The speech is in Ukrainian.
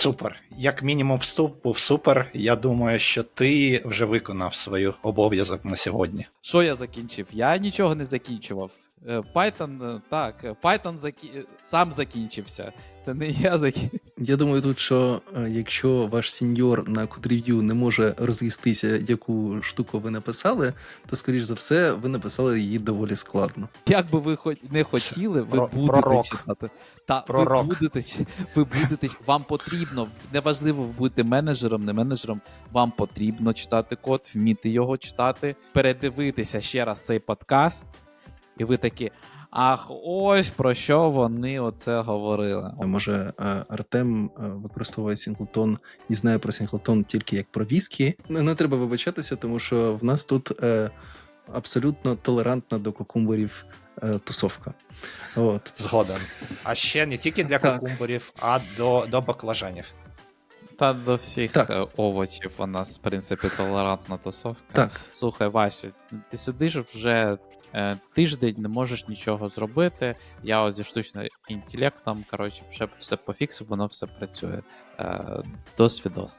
Супер. Як мінімум, вступ був супер. Я думаю, що ти вже виконав свою обов'язок на сьогодні. Що я закінчив? Я нічого не закінчував. Е, Python, е, так, е, Python закі... сам закінчився. Це не я закінчив. Я думаю, тут що е, якщо ваш сеньор на кодрів'ю не може роз'їстися, яку штуку ви написали, то скоріш за все ви написали її доволі складно. Як би ви хоч не хотіли, ви Про- будете пророк. читати. Та Пророк. ви будете, ви будете, вам потрібно, неважливо, ви будете менеджером, не менеджером, вам потрібно читати код, вміти його читати, передивитися ще раз цей подкаст, і ви такі. Ах, ось про що вони оце говорили. Може, е, Артем е, використовує Сінглтон і знає про Сінглтон тільки як про віскі. Не, не треба вибачатися, тому що в нас тут е, абсолютно толерантна до кокумборів е, тусовка. От. Згоден. А ще не тільки для Так. кукумберів, а до, до баклажанів. Та до всіх Так. е, овочів у нас, в принципі, толерантна тусовка. Так, Слухай, Вася, ти сидиш вже е, тиждень, не можеш нічого зробити. Я ось зі штучним інтелектом, коротше, вже все пофіксив, воно все працює. Е, досвідос.